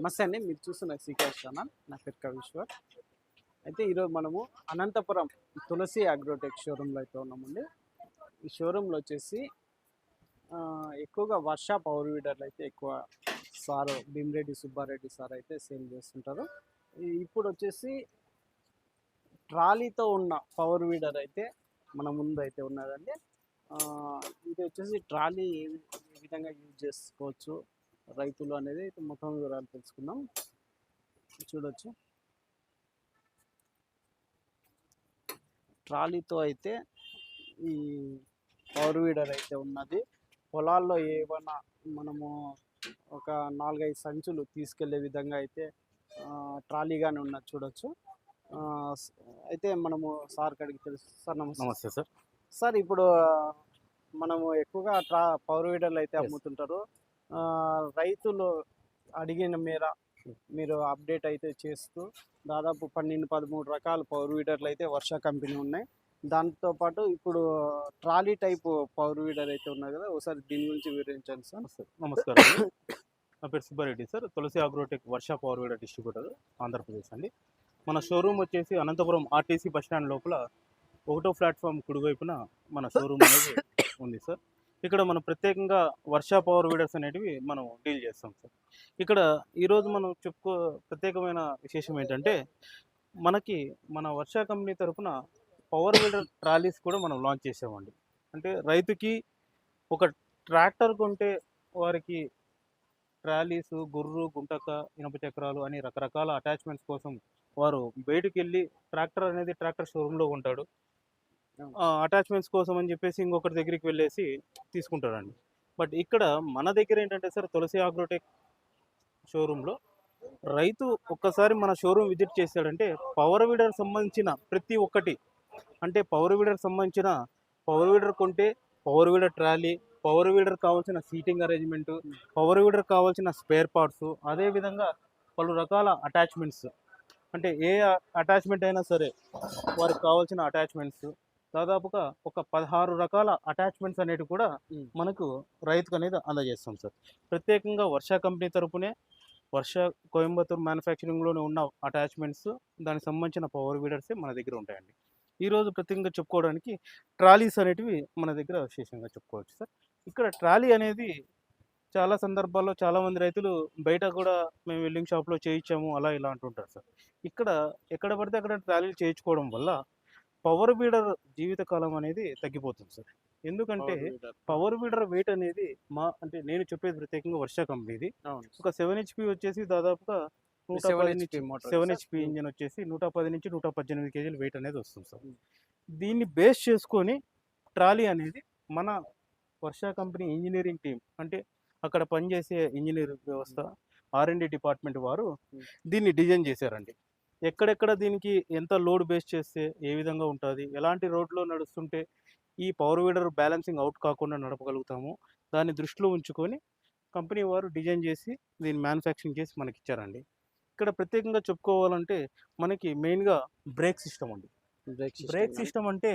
నమస్తే అండి. మీరు చూస్తున్న సీకేఎస్ ఛానల్. నా పేరు కవిశ్వర్. అయితే ఈరోజు మనము అనంతపురం తులసి అగ్రోటెక్ షోరూంలో అయితే ఉన్నామండి. ఈ షోరూంలో వచ్చేసి ఎక్కువగా వర్ష పవర్ వీడర్లు అయితే ఎక్కువ సార్ భీమిరెడ్డి సుబ్బారెడ్డి సార్ అయితే సేల్ చేస్తుంటారు. ఇప్పుడు వచ్చేసి ట్రాలీతో ఉన్న పవర్ వీడర్ అయితే మన ముందు అయితే ఉన్నదండి ఇది వచ్చేసి ట్రాలీ ఏ విధంగా యూజ్ చేసుకోవచ్చు? రైతులు అనేది మొత్తం వివరాలు తెలుసుకుందాం. చూడొచ్చు. ట్రాలీతో అయితే ఈ పవర్ వీడర్ అయితే ఉన్నది. పొలాల్లో ఏమైనా మనము ఒక నాలుగైదు సంచులు తీసుకెళ్ళే విధంగా అయితే ట్రాలీగానే ఉన్నది చూడొచ్చు. అయితే మనము సార్ కడిగి తెలుసు. సార్ నమస్తే. నమస్తే సార్. సార్ ఇప్పుడు మనము ఎక్కువగా ట్రా పవర్ వీడర్లు అయితే. అమ్ముతుంటారు. రైతులు అడిగిన మేర మీరు అప్డేట్ అయితే చేస్తూ దాదాపు పన్నెండు పదమూడు రకాల పవర్ వీడర్లు అయితే వర్ష కంపెనీ ఉన్నాయి. దాంతో పాటు ఇప్పుడు ట్రాలీ టైప్ పవర్ వీడర్ అయితే ఉన్నాయి కదా ఒకసారి దీని గురించి వివరించండి సార్. నమస్కారం నా పేరు Subbareddy sir Tulasi Agrotech Varsha power weeder distributor Andhra Pradesh అండి. మన షోరూమ్ వచ్చేసి అనంతపురం ఆర్టీసీ బస్ స్టాండ్ లోపల ఒకటో ప్లాట్ఫామ్ కుడివైపున మన షోరూమ్ అనేది ఉంది సార్. ఇక్కడ మనం ప్రత్యేకంగా వర్షా పవర్ వీడర్స్ అనేటివి మనం డీల్ చేస్తాం సార్. ఇక్కడ ఈరోజు మనం చెప్పుకో ప్రత్యేకమైన విశేషం ఏంటంటే మనకి మన వర్షా కంపెనీ తరపున పవర్ వీడర్ ట్రాలీస్ కూడా మనం లాంచ్ చేసామండి. అంటే రైతుకి ఒక ట్రాక్టర్ కొంటే వారికి ట్రాలీస్ గుర్రు గుంటక ఇనప చక్రాలు అని రకరకాల అటాచ్మెంట్స్ కోసం వారు బయటికి వెళ్ళి ట్రాక్టర్ అనేది ట్రాక్టర్ షోరూంలో ఉంటాడు అటాచ్మెంట్స్ కోసం అని చెప్పేసి ఇంకొకరి దగ్గరికి వెళ్ళేసి తీసుకుంటారండి. బట్ ఇక్కడ మన దగ్గర ఏంటంటే సార్ తులసి ఆగ్రోటెక్ షోరూంలో రైతు ఒక్కసారి మన షోరూమ్ విజిట్ చేశాడంటే పవర్ వీడర్ సంబంధించిన ప్రతి ఒక్కటి. అంటే పవర్ వీడర్ సంబంధించిన పవర్ వీడర్ కొంటే power weeder trolley power weeder కావాల్సిన సీటింగ్ అరేంజ్మెంట్ పవర్ వీడర్ కావాల్సిన స్పేర్ పార్ట్స్ అదేవిధంగా పలు రకాల అటాచ్మెంట్స్. అంటే ఏ అటాచ్మెంట్ అయినా సరే వారికి కావాల్సిన అటాచ్మెంట్స్ దాదాపుగా ఒక పదహారు రకాల అటాచ్మెంట్స్ అనేవి కూడా. మనకు రైతుకు అనేది అందజేస్తాం సార్. ప్రత్యేకంగా వర్ష కంపెనీ తరపునే వర్ష కోయంబత్తూర్ మ్యానుఫ్యాక్చరింగ్లోనే ఉన్న అటాచ్మెంట్స్ దానికి సంబంధించిన పవర్ వీడర్సే మన దగ్గర ఉంటాయండి. ఈరోజు ప్రత్యేకంగా చెప్పుకోవడానికి ట్రాలీస్ అనేటివి మన దగ్గర విశేషంగా చెప్పుకోవచ్చు సార్. ఇక్కడ ట్రాలీ అనేది చాలా సందర్భాల్లో చాలామంది రైతులు బయట కూడా మేము వెల్డింగ్ షాప్లో చేయించాము అలా ఇలా అంటుంటారు సార్. ఇక్కడ ఎక్కడ పడితే అక్కడ ట్రాలీలు చేయించుకోవడం వల్ల పవర్ వీడర్ జీవితకాలం అనేది తగ్గిపోతుంది సార్ ఎందుకంటే. పవర్ వీడర్ వెయిట్ అనేది మా అంటే నేను చెప్పేది ప్రత్యేకంగా వర్ష కంపెనీది ఒక సెవెన్ హెచ్పి వచ్చేసి దాదాపుగా నూట 7 పది HP నుంచి motor seven. HP Hmm. Engine వచ్చేసి నూట పది నుంచి నూట పద్దెనిమిది కేజీలు వెయిట్ అనేది వస్తుంది సార్ Hmm. దీన్ని బేస్ చేసుకొని ట్రాలీ అనేది మన వర్ష కంపెనీ ఇంజనీరింగ్ టీం అంటే అక్కడ పనిచేసే ఇంజనీర్ వ్యవస్థ ఆర్ డి డిపార్ట్మెంట్ వారు Hmm. దీన్ని డిజైన్ చేశారండి ఎక్కడెక్కడ దీనికి ఎంత లోడ్ బేస్ చేస్తే ఏ విధంగా ఉంటుంది? ఎలాంటి రోడ్లో నడుస్తుంటే ఈ పవర్ వీడర్ బ్యాలెన్సింగ్ అవుట్ కాకుండా నడపగలుగుతాము? దాన్ని దృష్టిలో ఉంచుకొని కంపెనీ వారు డిజైన్ చేసి దీన్ని మ్యానుఫ్యాక్చరింగ్ చేసి మనకి ఇచ్చారండి ఇక్కడ ప్రత్యేకంగా చెప్పుకోవాలంటే మనకి మెయిన్గా బ్రేక్ సిస్టమ్ అండి. బ్రేక్ సిస్టమ్ అంటే.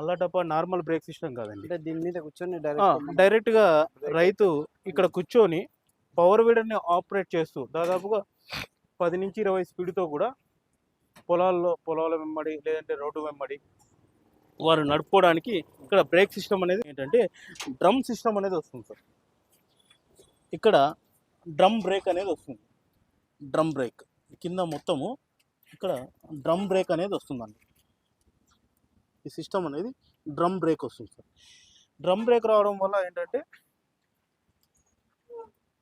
అల్లాటప్ప నార్మల్ బ్రేక్ సిస్టమ్ కాదండి. దీని మీద కూర్చొని డైరెక్ట్గా రైతు ఇక్కడ కూర్చొని పవర్ వీడర్ని ఆపరేట్ చేస్తూ దాదాపుగా పది నుంచి ఇరవై స్పీడ్తో కూడా పొలాల్లో పొలాల వెంబడి లేదంటే రోడ్డు వెంబడి వారు నడుపుకోవడానికి ఇక్కడ బ్రేక్ సిస్టమ్ అనేది ఏంటంటే డ్రమ్ సిస్టమ్ అనేది వస్తుంది సార్. ఇక్కడ డ్రమ్ బ్రేక్ అనేది వస్తుంది. Drum brake. కింద మొత్తము ఇక్కడ డ్రమ్ బ్రేక్ అనేది వస్తుందండి. ఈ సిస్టమ్ అనేది డ్రమ్ బ్రేక్ వస్తుంది సార్. డ్రమ్ బ్రేక్ రావడం వల్ల ఏంటంటే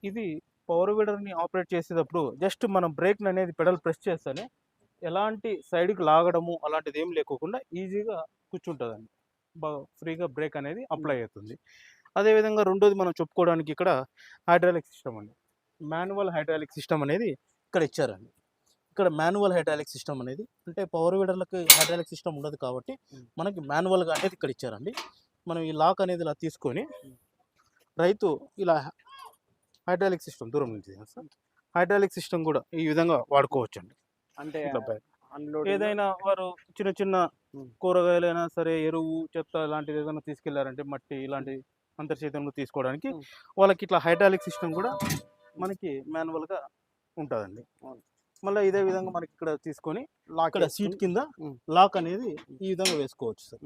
ఇది పవర్ వీడర్ని ఆపరేట్ చేసేటప్పుడు జస్ట్ మనం బ్రేక్ అనేది పెడల్ ప్రెస్ చేస్తేనే ఎలాంటి సైడ్కి లాగడము అలాంటిది ఏం లేకోకుండా ఈజీగా కూర్చుంటుందండి. బాగా ఫ్రీగా బ్రేక్ అనేది అప్లై అవుతుంది. అదేవిధంగా రెండోది మనం చెప్పుకోవడానికి ఇక్కడ హైడ్రాలిక్ సిస్టమ్ అండి. మాన్యువల్ హైడ్రాలిక్ సిస్టమ్ అనేది ఇక్కడ ఇచ్చారండి. ఇక్కడ మాన్యువల్ హైడ్రాలిక్ సిస్టమ్ అనేది అంటే పవర్ వీడర్లకు హైడ్రాలిక్ సిస్టమ్ ఉండదు కాబట్టి మనకి మాన్యువల్గా అనేది ఇక్కడ ఇచ్చారండి. మనం ఈ లాక్ అనేది ఇలా తీసుకొని రైతు ఇలా హైడ్రాలిక్ సిస్టమ్ దూరం నుంచి హైడ్రాలిక్ సిస్టమ్ కూడా ఈ విధంగా వాడుకోవచ్చు అండి అంటే ఏదైనా వారు చిన్న చిన్న. కూరగాయలైనా సరే ఎరువు చెత్త ఇలాంటిది ఏదైనా తీసుకెళ్ళారంటే మట్టి ఇలాంటి అంతర్చేతంలో తీసుకోవడానికి. వాళ్ళకి ఇట్లా హైడ్రాలిక్ సిస్టమ్ కూడా మనకి మాన్యువల్గా ఉంటుందండి. మళ్ళీ ఇదే విధంగా మనకి ఇక్కడ తీసుకొని లాక్ ఇక్కడ సీట్ కింద. లాక్ అనేది ఈ విధంగా వేసుకోవచ్చు సార్.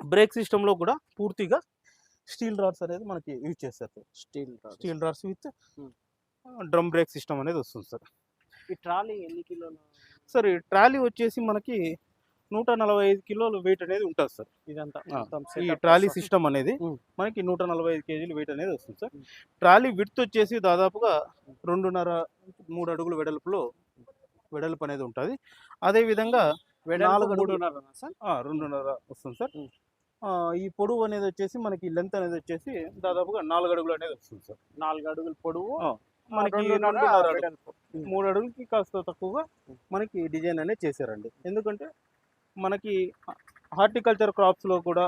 బ్రేక్ సిస్టంలో కూడా పూర్తిగా స్టీల్ రాడ్స్ అనేది మనకి యూజ్ చేస్తారు steel steel rods with. Drum brake system అనేది వస్తుంది సార్ ఈ ట్రాలీ ఎన్ని కిలోలు సార్ ఈ ట్రాలీ వచ్చేసి మనకి నూట నలభై ఐదు కిలోల వెయిట్ అనేది ఉంటుంది సార్ ఇదంతా ఈ ట్రాలీ. సిస్టమ్ అనేది. మనకి నూట నలభై ఐదు కేజీలు వెయిట్ అనేది వస్తుంది సార్. ట్రాలీ విడ్త్ వచ్చేసి దాదాపుగా రెండున్నర మూడు అడుగుల వెడల్పులో వెడల్పు అనేది ఉంటుంది అదే విధంగా వెడల్పు నాలుగు అడుగులు. మూడున్నరనా సార్ రెండున్నర వస్తుంది సార్ ఈ పొడవు అనేది వచ్చేసి మనకి లెంత్ అనేది వచ్చేసి దాదాపుగా నాలుగు అడుగులు అనేది వస్తుంది సార్ నాలుగు అడుగుల పొడవు మనకి. మూడు అడుగులకి కాస్త తక్కువగా మనకి డిజైన్ అనేది చేశారండి ఎందుకంటే మనకి హార్టికల్చర్ క్రాప్స్లో కూడా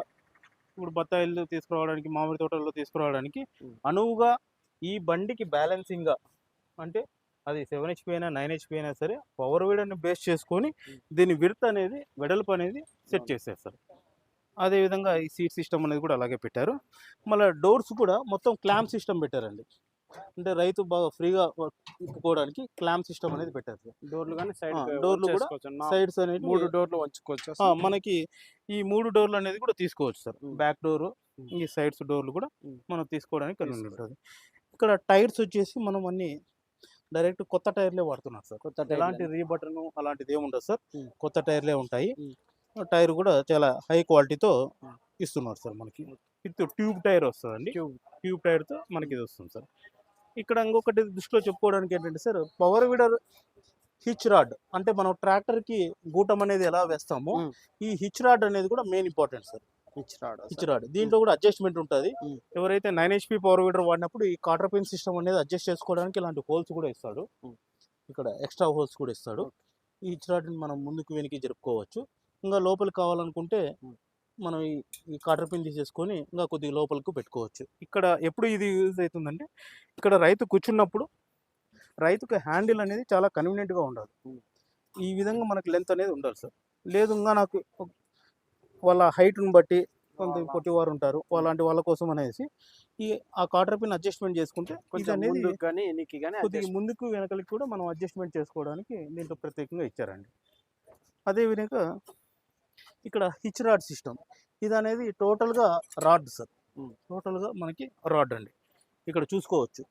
ఇప్పుడు బత్తాయిలు తీసుకురావడానికి మామిడి తోటల్లో తీసుకురావడానికి. అనువుగా ఈ బండికి బ్యాలెన్సింగ్గా అంటే అది సెవెన్ హెచ్పి అయినా నైన్ హెచ్పి అయినా సరే పవర్ వీడర్ని బేస్ చేసుకొని. దీని విడత్ అనేది వెడల్పు అనేది సెట్ సార్ అదేవిధంగా ఈ సీట్ సిస్టమ్ అనేది కూడా అలాగే పెట్టారు మళ్ళీ డోర్స్ కూడా మొత్తం క్లాంప్ సిస్టమ్ పెట్టారండి అంటే రైతు బాగా ఫ్రీగా ఇప్పుకోవడానికి క్లాంప్ సిస్టమ్ అనేది పెట్టారు డోర్లు కానీ సైడ్ డోర్లు కూడా సైడ్స్ అనేది మూడు డోర్లు వంచుకోవచ్చు మనకి ఈ మూడు డోర్లు అనేది కూడా తీసుకోవచ్చు సార్. Back door. ఈ సైడ్స్ డోర్లు కూడా. మనం తీసుకోవడానికి కలిసి. ఉంటుంది ఇక్కడ టైర్స్ వచ్చేసి మనం అన్ని డైరెక్ట్ కొత్త టైర్లే వాడుతున్నారు సార్. కొత్త ఎలాంటి రీబటన్ అలాంటిది ఏమి ఉండదు సార్. కొత్త టైర్లే ఉంటాయి. టైర్ కూడా చాలా హై క్వాలిటీతో. ఇస్తున్నారు సార్ మనకి. విత్ ట్యూబ్ టైర్ వస్తుందండి. ట్యూబ్. ట్యూబ్ టైర్తో మనకి ఇది వస్తుంది సార్. ఇక్కడ ఇంకొకటి దృష్టిలో చెప్పుకోవడానికి ఏంటంటే sir power weeder hitch rod అంటే మనం ట్రాక్టర్కి గూటం అనేది ఎలా వేస్తామో. ఈ హిచ్ రాడ్ అనేది కూడా మెయిన్ ఇంపార్టెంట్ సార్. ఇచ్చిరాడు హిచ్ రాడ్ దీంట్లో కూడా అడ్జస్ట్మెంట్ ఉంటుంది. ఎవరైతే నైన్ హెచ్పి పవర్ విడర్ వాడినప్పుడు ఈ కాటర్ పిన్ సిస్టమ్ అనేది అడ్జస్ట్ చేసుకోవడానికి ఇలాంటి హోల్స్ కూడా ఇస్తాడు. ఇక్కడ ఎక్స్ట్రా హోల్స్ కూడా ఇస్తాడు. ఈ హిచ్ రాడ్ని మనం ముందుకు వెనక్కి జరుపుకోవచ్చు. ఇంకా లోపలికి కావాలనుకుంటే. మనం ఈ కాటర్ పిన్ తీసేసుకొని ఇంకా కొద్దిగా లోపలికి పెట్టుకోవచ్చు. ఇక్కడ ఎప్పుడు ఇది యూజ్ అవుతుందంటే ఇక్కడ రైతు కూర్చున్నప్పుడు రైతుకు హ్యాండిల్ అనేది చాలా కన్వీనియంట్గా ఉండాలి. ఈ విధంగా మనకు లెంత్ అనేది ఉండాలి సార్. లేదు ఇంకా నాకు వాళ్ళ హైట్ని బట్టి కొంత పొట్టివారు ఉంటారు అలాంటి వాళ్ళ కోసం అనేసి ఈ ఆ కాటర్ పిన్ అడ్జస్ట్మెంట్ చేసుకుంటే అనేది కానీ కొద్దిగా ముందుకు వెనకలికి కూడా మనం అడ్జస్ట్మెంట్ చేసుకోవడానికి దీంట్లో ప్రత్యేకంగా ఇచ్చారండి. అదేవిధంగా ఇక్కడ హిచ్ రాడ్ సిస్టమ్ ఇది అనేది టోటల్గా రాడ్ సార్. టోటల్గా మనకి రాడ్ అండి. ఇక్కడ చూసుకోవచ్చు.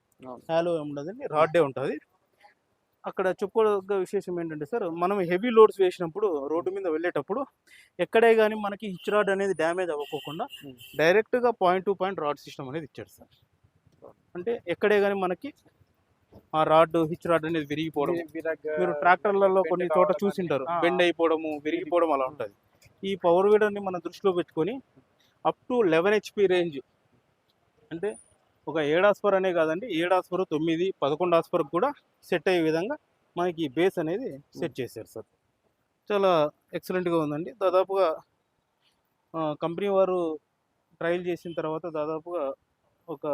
హ్యాలో ఉండదండి రాడ్డే ఉంటుంది. అక్కడ చెప్పుకోదగ్గ విశేషం ఏంటంటే సార్ మనం హెవీ లోడ్స్ వేసినప్పుడు రోడ్డు మీద వెళ్ళేటప్పుడు ఎక్కడే కానీ మనకి హిచ్ రాడ్ అనేది డ్యామేజ్ అవ్వకోకుండా. డైరెక్ట్గా point to point rod system అనేది ఇచ్చాడు సార్ అంటే ఎక్కడే కానీ మనకి ఆ రాడ్ హిచ్ రాడ్ అనేది విరిగిపోవడం. మీరు ట్రాక్టర్లలో కొన్ని చోట చూసింటారు. బెండ్ అయిపోవడము విరిగిపోవడం అలా ఉంటుంది. ఈ పవర్ వీడర్ని మనం దృష్టిలో పెట్టుకొని up to eleven HP range అంటే ఒక ఏడాస్పర్ అనే కాదండి ఏడాస్పర్ తొమ్మిది పదకొండు ఆస్పర్ కూడా సెట్ అయ్యే విధంగా మనకి బేస్ అనేది సెట్ చేశారు సార్. చాలా ఎక్సలెంట్గా ఉందండి. దాదాపుగా కంపెనీ వారు ట్రయల్ చేసిన తర్వాత దాదాపుగా ఒక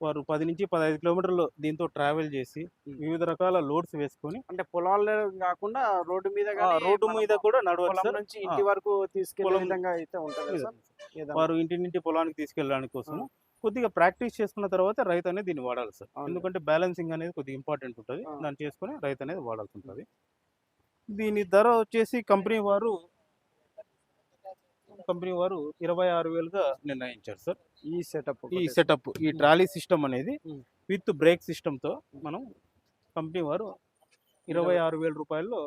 వారు పది నుంచి పదహైదు కిలోమీటర్లు దీంతో ట్రావెల్ చేసి వివిధ రకాల లోడ్స్ వేసుకొని అంటే పొలాల్లో కాకుండా రోడ్డు మీద రోడ్డు మీద కూడా నడవచ్చు. నుంచి ఇంటి. వరకు తీసుకెళ్ళే విధంగా అయితే ఉంటుంది. వారు ఇంటి నుండి పొలానికి తీసుకెళ్ళడానికి కోసం కొద్దిగా ప్రాక్టీస్ చేసుకున్న తర్వాత రైతు అనేది దీన్ని వాడాలి సార్. ఎందుకంటే బ్యాలెన్సింగ్ అనేది కొద్దిగా ఇంపార్టెంట్ ఉంటుంది. దాన్ని చేసుకొని రైతు అనేది వాడాల్సి ఉంటుంది దీని ధర వచ్చేసి కంపెనీ వారు కంపెనీ వారు ఇరవై ఆరు వేలుగా నిర్ణయించారు సార్. ఈ సెటప్ ఈ సెటప్ ఈ ట్రాలీ సిస్టమ్ అనేది. విత్ బ్రేక్ సిస్టమ్తో మనం కంపెనీ వారు ఇరవై ఆరు వేల రూపాయల్లో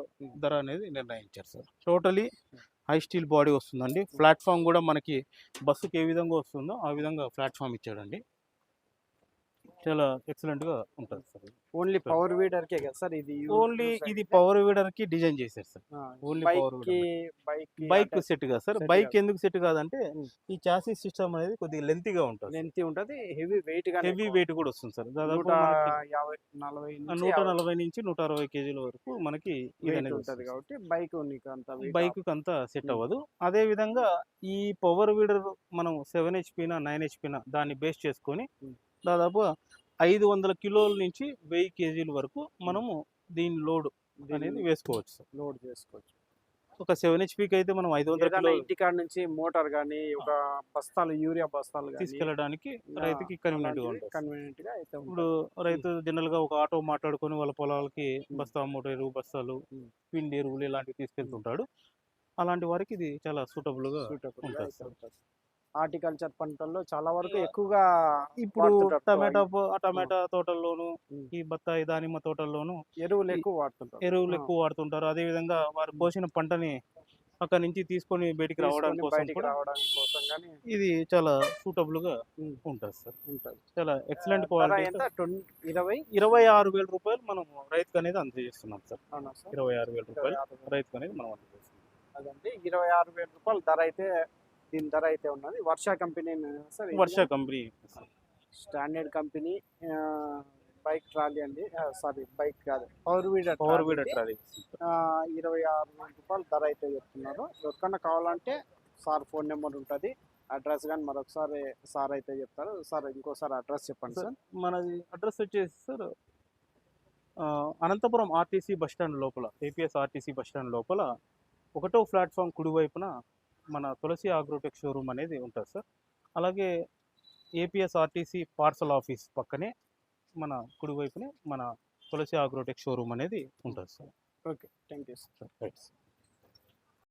ధర అనేది నిర్ణయించారు sir. Totally high steel body వస్తుందండి. ప్లాట్ఫామ్ కూడా మనకి బస్సుకి ఏ విధంగా వస్తుందో ఆ విధంగా ప్లాట్ఫామ్ ఇచ్చాడండి. చాలా ఎక్సలెంట్గా ఉంటుంది సార్ ఓన్లీ పవర్ వీడర్ కే కదా సార్ ఇది ఓన్లీ ఇది పవర్ వీడర్కి డిజైన్ చేశారు సార్. power కి బైక్ బైక్ సెట్ కాదు సార్. బైక్. ఎందుకు సెట్ కాదంటే. ఈ చాసీ సిస్టమ్ అనేది కొద్దిగా లెంతీగా ఉంటుంది లెంత్ ఉంటది. హెవీ వెయిట్గా హెవీ వెయిట్ కూడా వస్తుంది సార్. దాదాపు నూట నలభై నుంచి నూట అరవై కేజీల వరకు మనకి ఇది ఉంటది. కాబట్టి బైక్ అంత బైక్ అంతా సెట్. అవ్వదు. అదే విధంగా ఈ పవర్ వీడర్ మనం సెవెన్ హెచ్పినా నైన్ హెచ్పినా దాన్ని బేస్ చేసుకొని. దాదాపు ఐదు వందల కిలోల నుంచి వెయ్యి కేజీల వరకు మనము దీని లోడ్ అనేది వేసుకోవచ్చు సార్. లోడ్ చేసుకోవచ్చు. ఒక సెవెన్ హెచ్పికి అయితే మనం ఐదు వందల ఇంటికాడ నుంచి మోటార్ కానీ ఒక బస్తాలు యూరియా బస్తాలు తీసుకెళ్ళడానికి రైతుకి కన్వీనియంట్గా ఉంటుంది. కన్వీనియంట్గా అయితే ఇప్పుడు రైతు జనరల్గా ఒక ఆటో మాట్లాడుకొని వాళ్ళ పొలాలకి బస్తా మూట ఎరువు బస్తాలు. పిండి ఎరువులు ఇలాంటివి తీసుకెళ్తుంటాడు. అలాంటి వారికి ఇది చాలా సూటబుల్గా ఉంటుంది. హార్టికల్చర్ పంటల్లో చాలా వరకు ఎక్కువగా ఇప్పుడు. టమాటా టమాటా తోటల్లోను. ఈ బత్తాయి దానిమ్మ తోటల్లోను ఎరువులు ఎక్కువ వాడుతుంటారు. ఎరువులు. ఎక్కువ వాడుతుంటారు. అదే విధంగా వారు కోసిన పంటని అక్కడ నుంచి తీసుకొని బయటికి రావడం తీసుకొని కోసం ఇది చాలా సూటబుల్గా. ఉంటుంది సార్. ఉంటుంది. చాలా ఎక్సలెంట్ క్వాలిటీ ఇరవై? ఇరవై ఆరు వేల రూపాయలు మనం రైతుకు అనేది అందజేస్తున్నాం సార్. ఇరవై ఆరు వేల రూపాయలు. రైతుకు అనేది మనం అందజేస్తున్నాం. అదండి. ఇరవై ఆరు వేల రూపాయలు ధర అయితే దీని ధర అయితే ఉన్నది. Varsha company sir Varsha company. Standard company bike trolley అండి. సారీ బైక్ కాదు. Power weeder power weeder trolley. ఇరవై ఆరు వేల రూపాయలు ధర అయితే చెప్తున్నారు. ఎవరికన్నా కావాలంటే సార్ ఫోన్ నెంబర్ ఉంటుంది. అడ్రస్ కానీ మరొకసారి సార్ అయితే చెప్తారు. సార్ ఇంకోసారి అడ్రస్ చెప్పండి సార్ మనది అడ్రస్ వచ్చేసి sir Anantapuram RTC bus stand లోపల ఏపీఎస్ ఆర్టీసీ బస్ స్టాండ్ లోపల ఒకటో ప్లాట్ఫామ్ కుడివైపున మన తులసి ఆగ్రోటెక్ షోరూమ్ అనేది ఉంటుంది సార్. అలాగే ఏపీఎస్ ఆర్టీసీ పార్సల్ ఆఫీస్ పక్కనే మన కుడివైపునే మన తులసి ఆగ్రోటెక్ షోరూమ్ అనేది ఉంటుంది sir. Okay thank you sir. Right